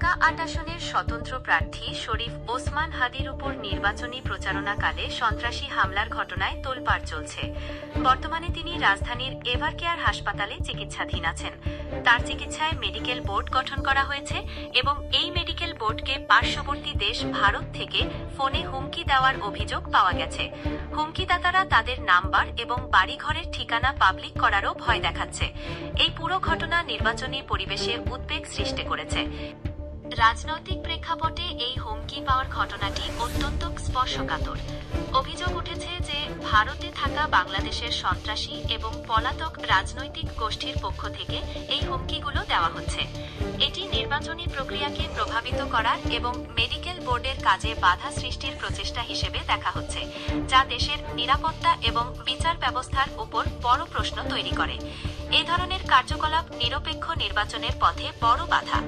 ঢাকা আট আসনের স্বতন্ত্র প্রার্থী শরীফ ওসমান হাদির উপর নির্বাচনী প্রচারণাকালে সন্ত্রাসী হামলার ঘটনায় তোলপাড় চলছে। বর্তমানে তিনি রাজধানীর এভার কেয়ার হাসপাতালে চিকিৎসাধীন আছেন। তার চিকিৎসায় মেডিকেল বোর্ড গঠন করা হয়েছে এবং এই মেডিকেল বোর্ডকে পার্শ্ববর্তী দেশ ভারত থেকে ফোনে হুমকি দেওয়ার অভিযোগ পাওয়া গেছে। হুমকিদাতারা তাদের নাম্বার এবং বাড়িঘরের ঠিকানা পাবলিক করারও ভয় দেখাচ্ছে। এই পুরো ঘটনা নির্বাচনী পরিবেশে উদ্বেগ সৃষ্টি করেছে। রাজনৈতিক প্রেক্ষাপটে এই হুমকি পাওয়ার ঘটনাটি অত্যন্ত স্পর্শকাতর। অভিযোগ উঠেছে যে ভারতে থাকা বাংলাদেশের সন্ত্রাসী এবং পলাতক রাজনৈতিক গোষ্ঠীর পক্ষ থেকে এই হুমকিগুলো দেওয়া হচ্ছে। এটি নির্বাচনী প্রক্রিয়াকে প্রভাবিত করার এবং মেডিকেল বোর্ডের কাজে বাধা সৃষ্টির প্রচেষ্টা হিসেবে দেখা হচ্ছে, যা দেশের নিরাপত্তা এবং বিচার ব্যবস্থার উপর বড় প্রশ্ন তৈরি করে। এ ধরনের কার্যকলাপ নিরপেক্ষ নির্বাচনের পথে বড় বাধা।